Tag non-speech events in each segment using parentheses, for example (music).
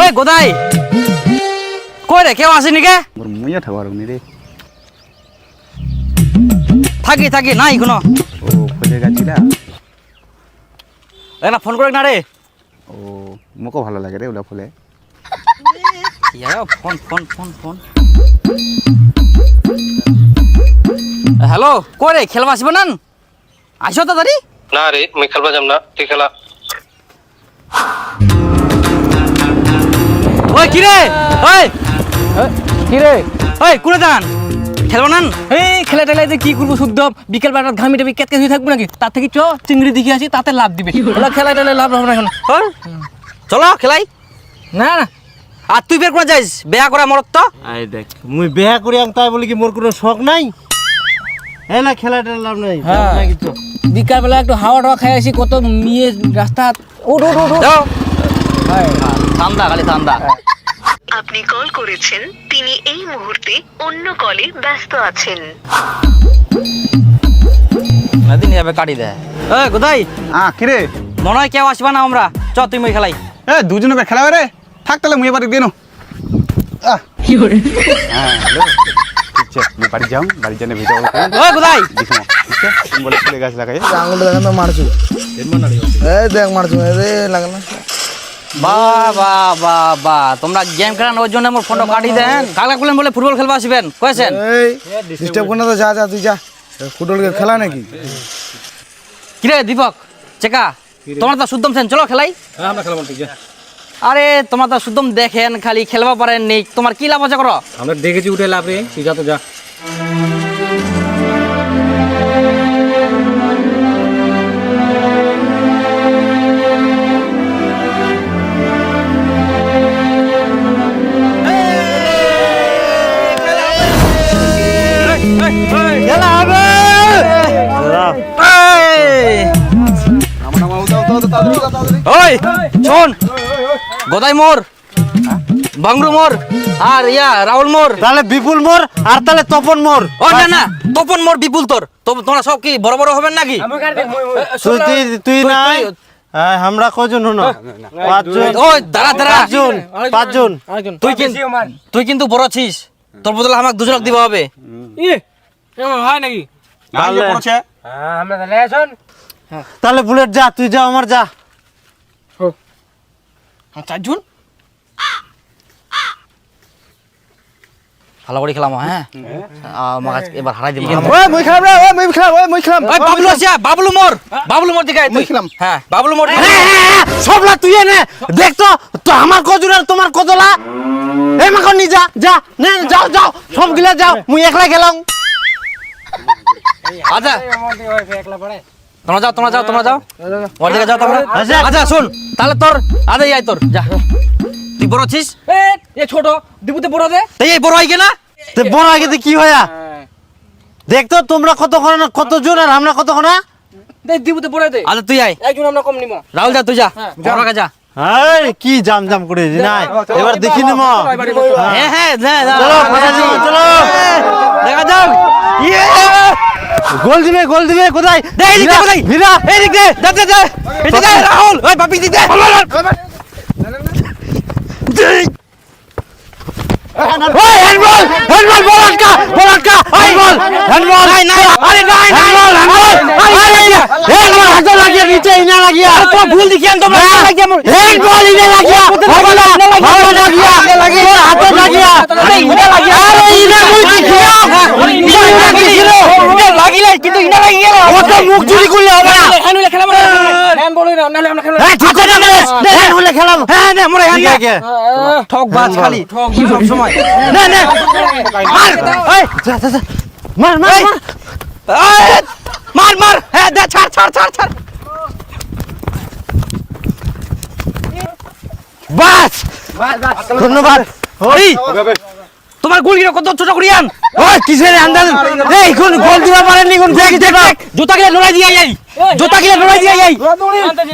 ওই গোদাই কই রে কেউ আসেনি কে? মোর মুইয়া ঠাবার নি রে। থাকি থাকি নাই কোনো ও ফলে গাছিলা? একটা ফোন করে না রে। ও মোকো ভালো লাগে রে ওলা ফুলে। Phone phone phone phone. Hello কই রে খেলবা আসবে না আইসো তাড়াতাড়ি? না রে মুই খেলবা যাম না তুই খেলা। ওই কি রে ওই কি রে ওই কুড়ে দান খেলবা না? এই খেলা টেলা যে কি করব শুদ্ধ? বিকেল বেলা ঘামি টামি কেটকে হয়ে থাকব নাকি? তার থেকে চ চিংড়ি দেখে আসি তাতে লাভ দিবে। খেলা টেলা লাভ হবে না এখন? হ্যাঁ? চলো খেলাই। না না। আর তুই বের করে যাইস বেয়া করা মরত তো। আই দেখ মুই বেহা করি আং তাই বলি কি মোর কোনো শখ নাই? হ্যাঁ না খেলা টেলা লাভ নাই হ্যাঁ। বিকাল বেলা একটু হাওয়া টাওয়া খাই আসি কত মেয়ে রাস্তা। যাও। ঠান্ডা খালি ঠান্ডা আপনি কল করেছেন তিনি এই মুহূর্তে অন্য কলে ব্যস্ত আছেন। দিন যাবে কাটি দেয়। এ কোথায়? আ কি রে মনে হয় কেউ আসবে না আমরা। চ তুই মই খেলাই। এ দুজনে বে খেলাবে রে? থাক তাহলে মুই বাড়ি দিনো আহ। হ্যাঁ হ্যালো। ঠিক আছে বাড়ি যাও বাড়ি জানে ভিডিও কল করে। কোথায়? দেখো ঠিক আছে তুমি বলে ফুলে গাছ লাগাই। মারছু দেখ মারছু রে না বা বা বা বা। তোমরা গেম খেলান ওই জন্য আমার ফোনটা কাটি দেন। কুলেন বলে ফুটবল খেলবা আসবেন কয়েছেন? এই ডিস্টার্ব করে তো যা যা তুই যা। ফুটবল খেলা নাকি? কিরে দীপক চেকা তোমার তো শুদ্ধম সেন চলো খেলাই। আমরা ঠিক আরে তোমার তো শুদ্ধম দেখেন খালি খেলবা পারেন নেই তোমার কি লাভ আছে করো? আমরা দেখেছি উঠে লাভ রে তুই যা তো যা। গোদাই মোর বাংরু মোর আর ইয়া রাহুল মোর। তাহলে বিপুল মোর আর তাহলে তপন মোর। ও না না তপন মোর বিপুল তোর। তো- তোমরা সব কি বড় বড় হবেন নাকি? তুই নাই? হ্যাঁ, আমরা কজন হনো পাঁচজন? ওই দাঁড়া দাঁড়া। পাঁচজন? পাঁচজন? তুই কিন্তু তুই কিন্তু বড় ছিস তোর বদলে আমাকে দুজনক দিব হবে। হয় নাকি? আমরা তাহলে বুলেট যা তুই যা আমার যা। চারজন। ভালো করে খেলাম হ্যাঁ? আমাকে আজকে এবার হারাই দিব। ওই মই খেলাম রে ওই মই খেলাম ওই মই খেলাম। ওই বাবলু আছে বাবলু মোর বাবলু মোর দিকে আয় খেলাম। হ্যাঁ বাবলু মোর হ্যাঁ, হ্যাঁ, হ্যাঁ, সবলা তুই এনে দেখ তো তো আমার কজন আর তোমার কতলা এই মাখন নি যা যা নে যাও যাও সবগুলা যাও মুই একলা গেলাম আচ্ছা। তোমরা যাও তোমরা যাও তোমরা যাও। ওর দিকে যাও তোমরা। আচ্ছা। আচ্ছা শুন। তাহলে তোর আদে আয় তোর যা। তুই বড় ছিস এ এ ছোট দিবুতে বড় দে। তাই এই বড় হয় কিনা তো বড় আগে তো কি হয়া দেখ তো তোমরা কতক্ষণ কতজন আর আমরা কতক্ষণ দে দিবুতে বড় দে। আচ্ছা তুই আয়। একজন আমরা কম নিমো। রাহুল যা তুই যা। বড় যা। এই কি জাম জাম করে নাই। এবার দেখি নিম। হ্যাঁ হ্যাঁ যা যা চলো চলো। দেখা যাক। ইয়ে! গোল দিবে গোল দিবে কোথায়? দেখ এদিক দে কোথায়? ভিড়া এদিক দে যা যা যা এদিক দে রাহুল ওই পাপি দিক দে। ওই হ্যান্ডবল হ্যান্ডবল বলাটকা বলাটকা হ্যান্ডবল হ্যান্ডবল নাই নাই আরে নাই নাই হ্যান্ডবল আরে এই আমার হাতে লাগিয়ে নিচে ইনা লাগিয়া তো ভুল দেখিয়ান তোমরা লাগিয়া হ্যান্ডবল ইনা লাগিয়া ভাগলা ভাগলা লাগিয়া লাগিয়া হাতে লাগিয়া আরে ইনা লাগিয়া আরে ইনা মুই দেখিয়া ইনা লাগিছিল লাগিলে কিন্তু ইনা লাগি গেল ওটা মুখ চুরি করলে হবে না হ্যান্ড খেলাম তোমার গুলি কত ছোট করি আন। কিসের আন্দাজ জুতা গিয়ে লড়াই দিয়ে জুতা গিলে লড়াই দিয়ে যাই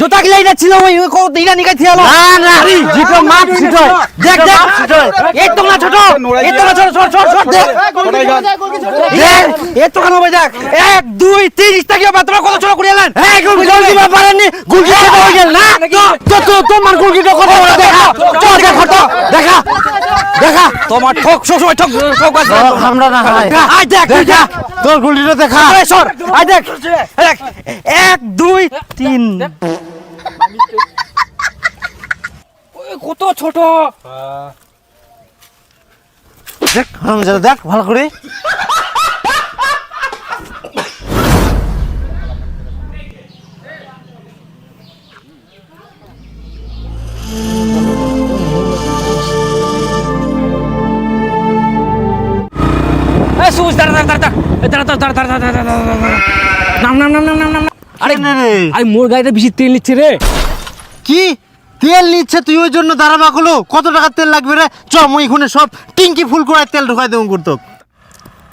জুতা গিলে এটা ছিল ওই কো দিনা নিকা ছিল না না জিটো মাপ ছিটো দেখ দেখ। এই তো না ছোট এই তো না ছোট ছোট ছোট ছোট দেখ। দেখ এই তো কেন দেখ। এক দুই তিন ইস্তা কি তোমরা কত ছোট করে এলেন? এই কোন গোল দিবা পারেনি গোল দিতে হয়ে গেল? না তো তো তোমার গোল দিতে কত বড় দেখা। তো দেখো তো দেখা। দেখা। তোমার ঠক সবসময় ঠক ঠক আছে। আমরা না হয়। আই দেখ দেখা। তোর গোল দিতে দেখা। আরে সর। আই দেখ। এক এক দুই তিন কত ছোট দেখ হারামজাদা দেখ ভালো করে এ সুবুজ দাঁড়া দাঁড়া দাঁড়া দাঁড়া দাঁড়া দাঁড়া দাঁড়া দাঁড়া দাঁড়া দাঁড়া নাম নাম নাম নাম নাম নাম আরে না রে আরে মোর গাড়িটা বেশি তেল নিচ্ছে রে। কি? তেল নিচ্ছে তুই ওই জন্য দাঁড়াবা হলো কত টাকার তেল লাগবে রে? চ মুই এখানে সব টিঙ্কি ফুল করে তেল ঢুকাই দেবো করতো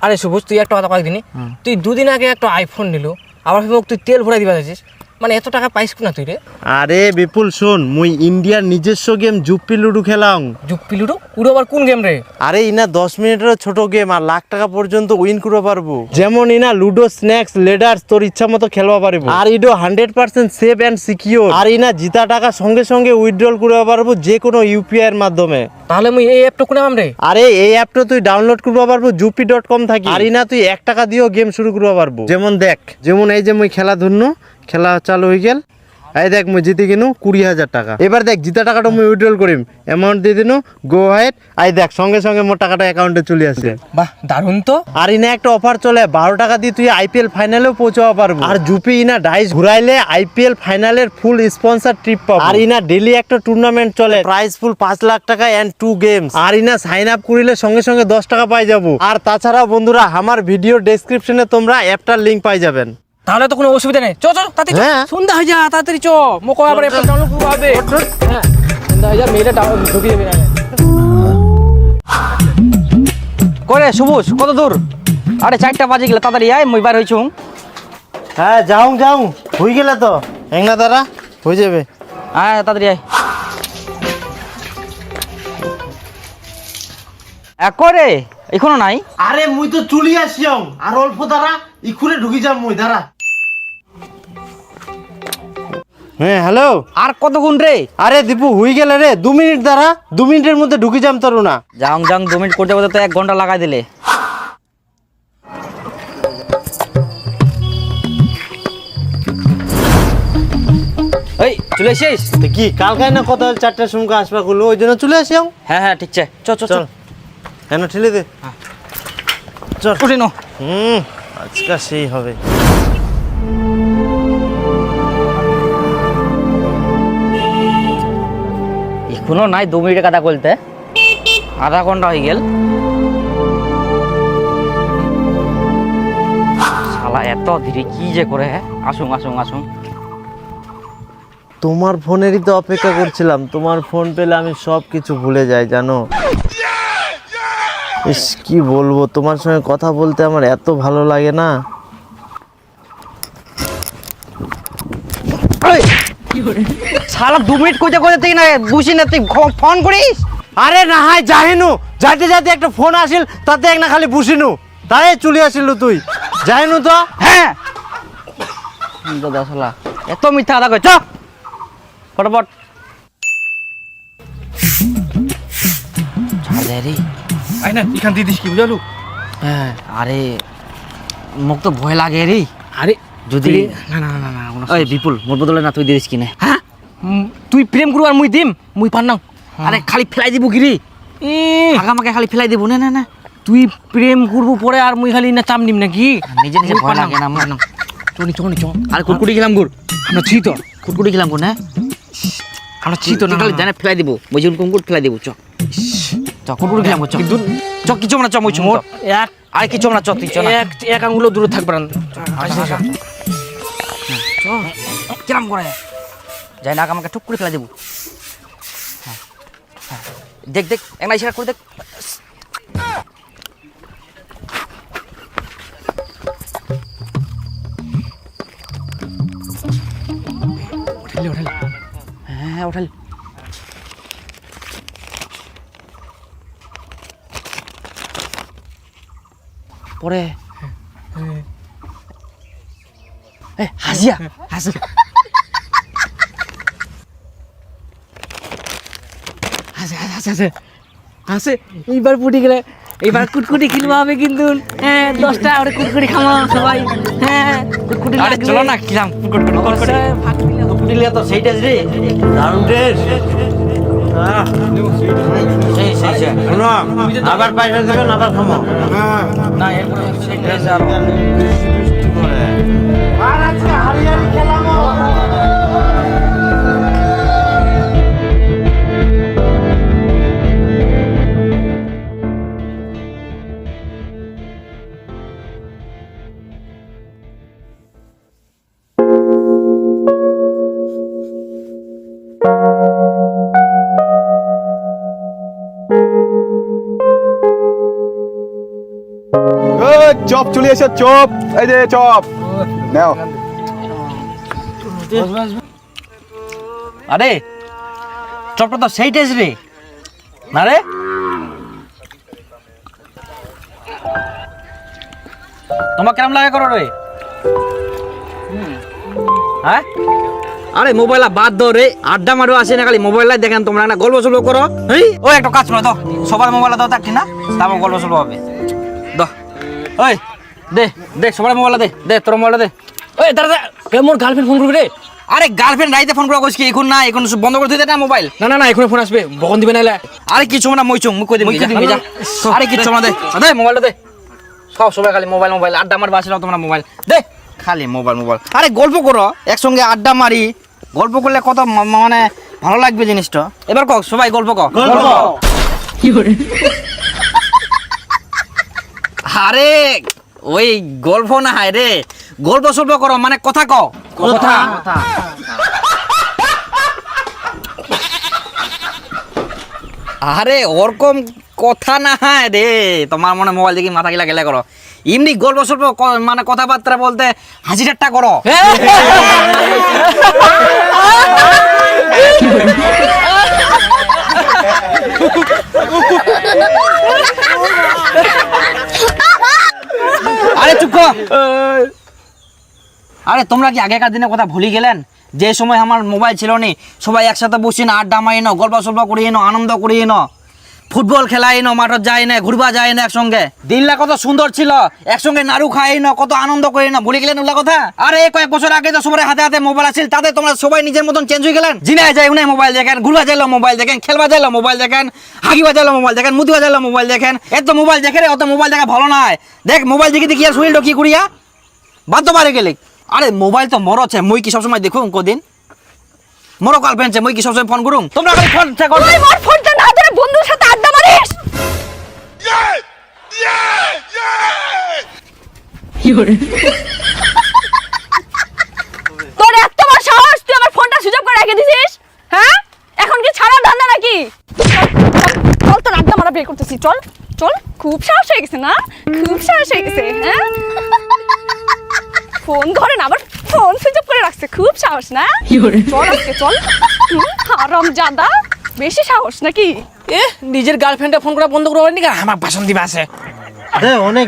আরে সুবুজ তুই একটা কথা কয়েকদিন তুই দুদিন আগে একটা আইফোন নিল। আবার তুই তেল ভরাই দিবা যাচ্ছিস মানে এত টাকা পাইস না তুই রে? আরে বিপুল শোন মুই ইন্ডিয়ার নিজস্ব গেম জুপ্পি লুডু খেলাম জুপ্পি লুডো? উড়ো আবার কোন গেম রে? আরে ইনা দশ মিনিটের ছোট গেম আর লাখ টাকা পর্যন্ত উইন করতে পারব। যেমন ইনা লুডো স্ন্যাক্স লেডার্স তোর ইচ্ছা মতো খেলবা পারব। আর ইডো hundred percent safe and secure আর ইনা জিতা টাকা সঙ্গে সঙ্গে উইথড্রল করতে পারব যে কোনো ইউপিআই এর মাধ্যমে। তাহলে মুই এই অ্যাপটা কোনে রে? আরে এই অ্যাপটা তুই ডাউনলোড করতে পারব জুপি ডট কম থাকি। আর ইনা তুই এক টাকা দিয়েও গেম শুরু করতে পারব। যেমন দেখ যেমন এই যে মুই খেলা ধরনু খেলা চালু হয়ে গেল। এই দেখ মুই জিতে কিনু কুড়ি হাজার টাকা। এবার দেখ জিতা টাকাটা মুই উইথড্রল করিম। অ্যামাউন্ট দিয়ে দিনু গো হাইট আই দেখ সঙ্গে সঙ্গে মোর টাকাটা অ্যাকাউন্টে চলে আসে। বাহ দারুণ তো। আর ইনা একটা অফার চলে বারো টাকা দিয়ে তুই আইপিএল ফাইনালেও পৌঁছাতে পারব। আর জুপি ইনা ডাইস ঘুরাইলে আইপিএল ফাইনালের ফুল স্পন্সর ট্রিপ পাবো। আর ইনা ডেলি একটা টুর্নামেন্ট চলে। প্রাইস ফুল পাঁচ লাখ টাকা and two games R Ina sign up করিলে সঙ্গে সঙ্গে দশ টাকা পাই যাব। আর তাছাড়া বন্ধুরা আমার ভিডিও ডেসক্রিপশনে তোমরা অ্যাপটার লিঙ্ক পাই যাবেন। তাহলে তো কোনো অসুবিধা নেই। চ চ তাড়াতাড়ি চ। হ্যাঁ। সন্ধ্যা হয়ে যা তাড়াতাড়ি চ মোকো আবার অ্যাপটা ডাউনলোড করব হবে। হ্যাঁ। সন্ধ্যা হয়ে যা মেয়েটা ডাউনলোড ঢুকে যাবে না করে সবুজ কত দূর? আরে চারটা বাজে গেলে তাড়াতাড়ি আয় মুই বার হইছুম হ্যাঁ যাও যাও হয়ে গেলে তো। না দাদা হয়ে যাবে। আয় তাড়াতাড়ি আয়। এক করে এখনও নাই? আরে মুই তো চুলি আসিও আর অল্প দাঁড়া ইখুনে ঢুকি যাম মুই দাঁড়া। হ্যাঁ হ্যালো? আর কতক্ষণ রে? আরে দীপু হয়ে গেলে রে দু মিনিট দাঁড়া দু মিনিটের মধ্যে ঢুকে যাম তোর না। যাং যাং দু মিনিট করতে করতে তো এক ঘণ্টা লাগাই দিলে। এই চলে তো কি কালকায় না কথা চারটার সময় আসবা করল ওই জন্য চলে আসিও হ্যাঁ হ্যাঁ ঠিক আছে। চ চ চল চল। হ্যাঁ ঠেলে দে। চল। উঠে নো। হুম আজকে সেই হবে। এখনও নাই দু মিনিট কথা বলতে। আধা ঘণ্টা হয়ে গেল। শালা এত ধীরে কি যে করে হ্যাঁ? আসুন আসুন আসুন। তোমার ফোনেরই তো অপেক্ষা করছিলাম। তোমার ফোন পেলে আমি সব কিছু ভুলে যাই জানো? কি বলব? তোমার সঙ্গে কথা বলতে আমার এত ভালো লাগে না! শালা দু মিনিট কইতে কইতে তুই না বুঝি না, তুই ফোন করিস? আরে না হাই যাহিনু যাইতে যাইতে একটা ফোন আসিল, তাতে এক না খালি বুঝিনু। তাই চলে আসিল তুই। যাইনু তো? হ্যাঁ! দাদা এত মিথ্যা কথা কই চ ফটাফট রে। আই না এখান দিয়ে দিস কি বুঝালু? হ্যাঁ আরে মোক তো ভয় লাগে রে। আরে যদি না না না না ওই বিপুল মোর বদলে না তুই দিস কিনে হ্যাঁ তুই প্রেম করু আর মুই দিম মুই পার নাও। আরে খালি ফেলাই দিব গিরি আগামাকে খালি ফেলাই দিব না না না। তুই প্রেম করব পরে আর মুই খালি না চাম নিম নাকি? নিজে নিজে ভয় লাগে না আমার চনি চনি চ আরে কুটকুটি খেলাম গুড়। আমরা ছি তো কুটকুটি খেলাম গুড় না। আমরা ছি তো না খালি জানে ফেলাই দিব বুঝি কুমকুট ফেলাই দিব চ। কুটকুট গেলাম চক কিছু না চমচ এক আর কিছু না চক কিছু এক এক আঙ্গুলো দূরে থাকবে না কিরাম যাই আমাকে ঠুক করে ফেলা দেবো। হ্যাঁ, হ্যাঁ। দেখ দেখ একটা ইশারা করে দেখ। উঠালে হ্যাঁ হ্যাঁ উঠালে পরে। এ, হাসিয়া হাসি হাসে হাসে হাসে হাসে হাসে এইবার পুটি গেলে এইবার কুটকুটি খেলব হবে কিন্তু। হ্যাঁ দশটা ওরে কুটকুটি খাওয়া সবাই। হ্যাঁ কুটকুটি আরে চলো না কিরাম কুটকুট। কুটকুট ফাঁক দিলে তো সেই রে। দারুণ টেস্ট। আবার পয়সা দেবেন আবার খামো। না এরপরে হারিয়ারি খেলামো। চপ। এই যে, চপ। নাও। আরে, চপটা তো রে। না রে? তোমার কেমন লাগে করো রে? হ্যাঁ? আরে, মোবাইল বাদ দাও রে। আড্ডা মারো, আসে না খালি মোবাইল দেখেন তোমরা না গল্প সল্প করো। ও একটা কাজ করো তো সবার মোবাইল দাও থাকি না তারপর গল্প সল্প হবে। দাও। ওই দে দে সবার মোবাইল দে দে তোর মোবাইল দে। ওই দাদা এ মোর গার্লফ্রেন্ড ফোন করবি রে? আরে গার্লফ্রেন্ড রাইতে ফোন করা কইছি কি? এখন না এখন সব বন্ধ করে দিতে না মোবাইল। না না না এখন ফোন আসবে বকন দিবে নাইলে। আরে কিছু না মই চুং মুখ কই দিবি যা। আরে কিছু না দে দে মোবাইলটা দে। সব সবাই খালি মোবাইল মোবাইল আড্ডা মারবা আসলে তোমরা মোবাইল। দে খালি মোবাইল মোবাইল। আরে গল্প করো একসঙ্গে আড্ডা মারি। গল্প করলে কত মানে ভালো লাগবে জিনিসটা। এবার কক সবাই গল্প কক গল্প আরে ওই গল্প না হায় রে। গল্প সল্প করো মানে কথা কও। কথা। আরে ওরকম কথা না হয় রে। তোমার মনে মোবাইল দেখি মাথা গিলা গেলে করো। এমনি গল্প সল্প ক- মানে কথাবার্তা বলতে হাসি ঠাট্টা করো (laughs) (laughs) আরে, তোমরা কি আগেকার দিনের কথা ভুলে গেলেন? যে সময় আমার মোবাইল ছিল নি, সবাই একসাথে বসি না, আড্ডা মারি না গল্প সল্প করি না আনন্দ করি না ফুটবল খেলাই না মাঠত যাই না, ঘুরবা যায় না একসঙ্গে। দিনটা কত সুন্দর ছিল, একসঙ্গে নাড়ু খাই না কত আনন্দ করি না ভুলে গেলেন ওগুলা কথা? আরে, এই কয়েক বছর আগে তো সবার হাতে হাতে মোবাইল আছিল, তাতে তোমরা সবাই নিজের মতন চেঞ্জ হয়ে গেলেন? জিনায় যাই উনি মোবাইল দেখেন, ঘুরবা যাইলো মোবাইল দেখেন, খেলবা যাইলো মোবাইল দেখেন হাগি বাজাইলো মোবাইল দেখেন মুদি বাজাইলো মোবাইল দেখেন, এত মোবাইল দেখে রে, অত মোবাইল দেখা ভালো নয় দেখ, মোবাইল দেখে দেখি আর শরীরটা কি করিয়া? বাধ্য পারে গেলে। আরে মোবাইল তো মর আছে মুই কি সবসময় দেখুন কদিন? মরো গার্লফ্রেন্ড মুই কি সবসময় ফোন করুম? তোমরা খালি ফোন চেক করো। মোর ফোনটা না ধরে বন্ধুর সাথে আড্ডা মারিস? (laughs) তোর এত বড় সাহস তুই আমার ফোনটা সুযোগ করে রেখে দিছিস? হ্যাঁ? এখন কি ছাড়া ধান্দা নাকি? চল তোর আড্ডা মারা বের করতেছি চল চল। খুব সাহস হয়ে গেছে না? খুব সাহস হয়ে গেছে হ্যাঁ? ফোন ধরে না আবার ফোন সুইচ অফ করে রাখছে। খুব সাহস না? চল আজকে চল। আরাম জাদা। বেশি সাহস নাকি? এ নিজের গার্লফ্রেন্ডে ফোন করা বন্ধ করে নাকি আমার ভাষণ দিবে আছে। অনেক